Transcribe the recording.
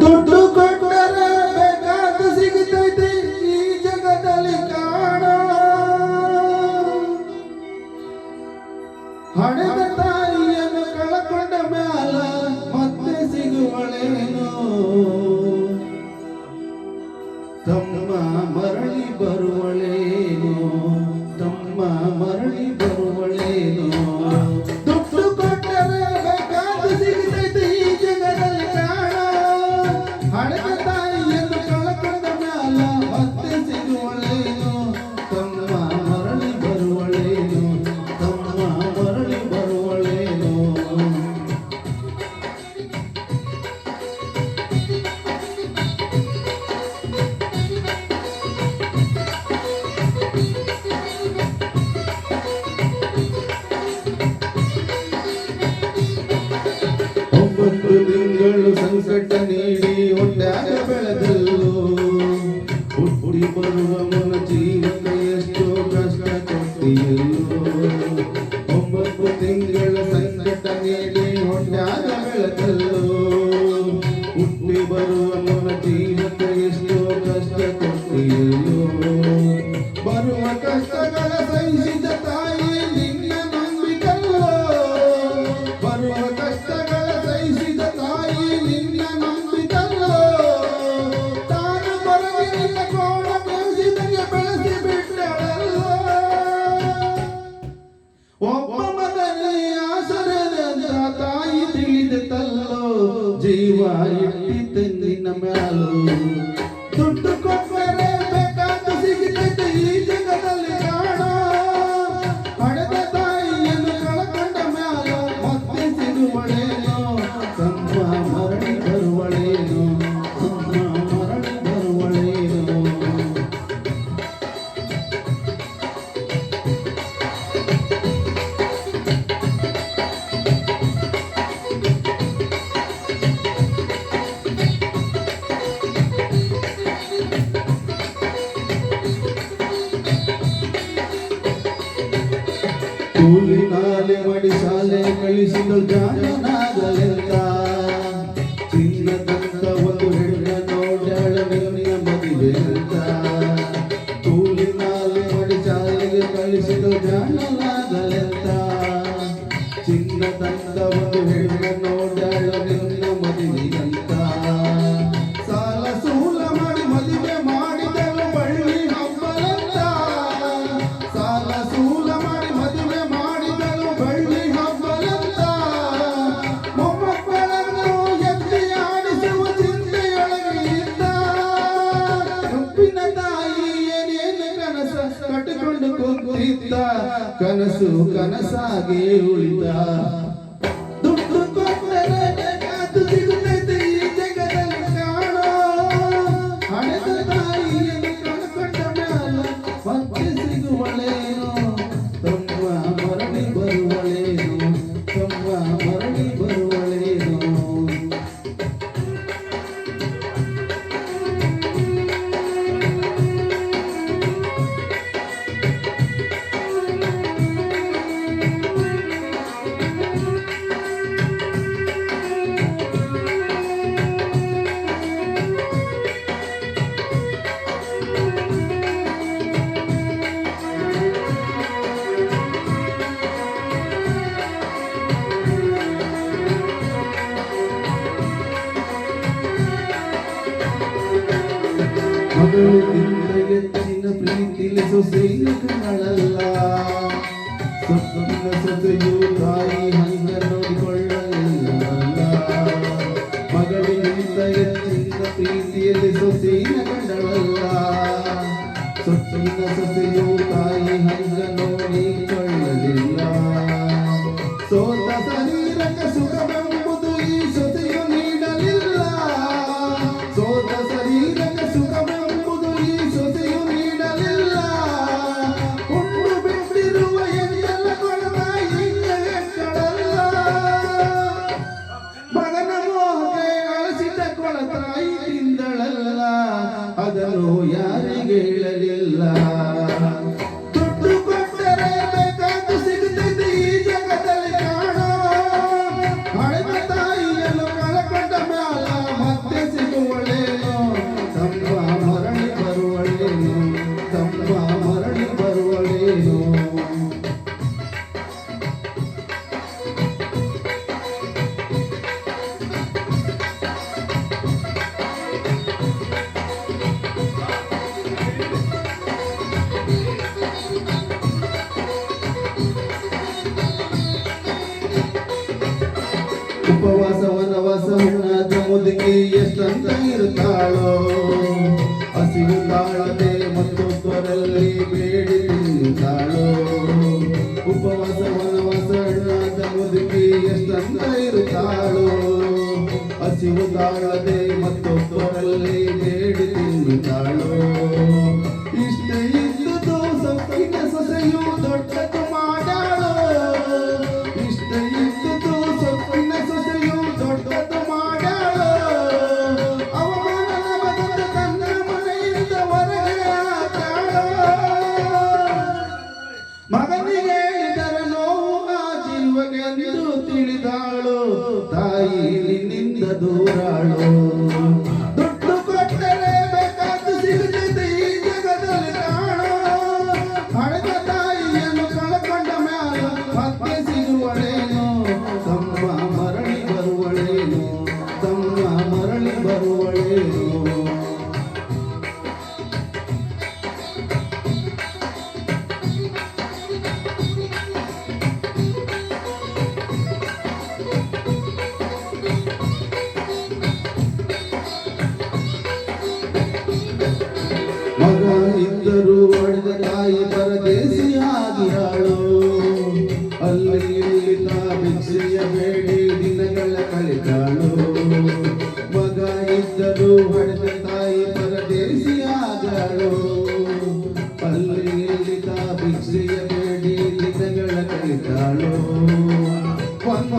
ದುಡ್ಡು ಕೊಟ್ಟು Senhor. আলো ಕೂಲಿನಾಲೆ ಮಾಡಿ ಶಾಲೆ ಕಳಿಸಿದಳು ಜಾಣನಾಗಲೆಲ್ಲ ಚಿನ್ನ ತಂದ ಒಂದು ಹೆಣ್ಣ ನೋಡಳ ನಿನ್ನ ಮದುವೆ. ನೋಡುತ್ತಿದ್ದ ಕನಸು ಕನಸಾಗಿ ಉಳಿದ. ನಿನ್ನ ಪ್ರೀತಿಲಿಸು ಸ್ತ್ರೀಕನಲ್ಲ ಸುತ್ತನ್ನ ಸೊಸೆಯು ತಾಯಿ ಹಂಗ ನೋಡಿಕೊಳ್ಳಲಿಲ್ಲ ಮಗಳಿಗಿಂತ ಹೆಚ್ಚಿನ ಪ್ರೀತಿಯಲ್ಲಿಸು ಸ್ತ್ರೀನ ಕಂಡಳಲ್ಲ ಸುತ್ತನ್ನ ಸೊಸೆಯು ತಾಯಿ ಹಂಗ ನೋಡಿ لله ಮತ್ತೊಬ್ಬರಲ್ಲಿ ಬೇಡಿ ತಿನ್ನುತ್ತಾಳೋ ಭಿಕ್ಷೆಯ ಬೇಡಿ ದಿನಗಳ ಕಳೆದಾಳು ಒಂದ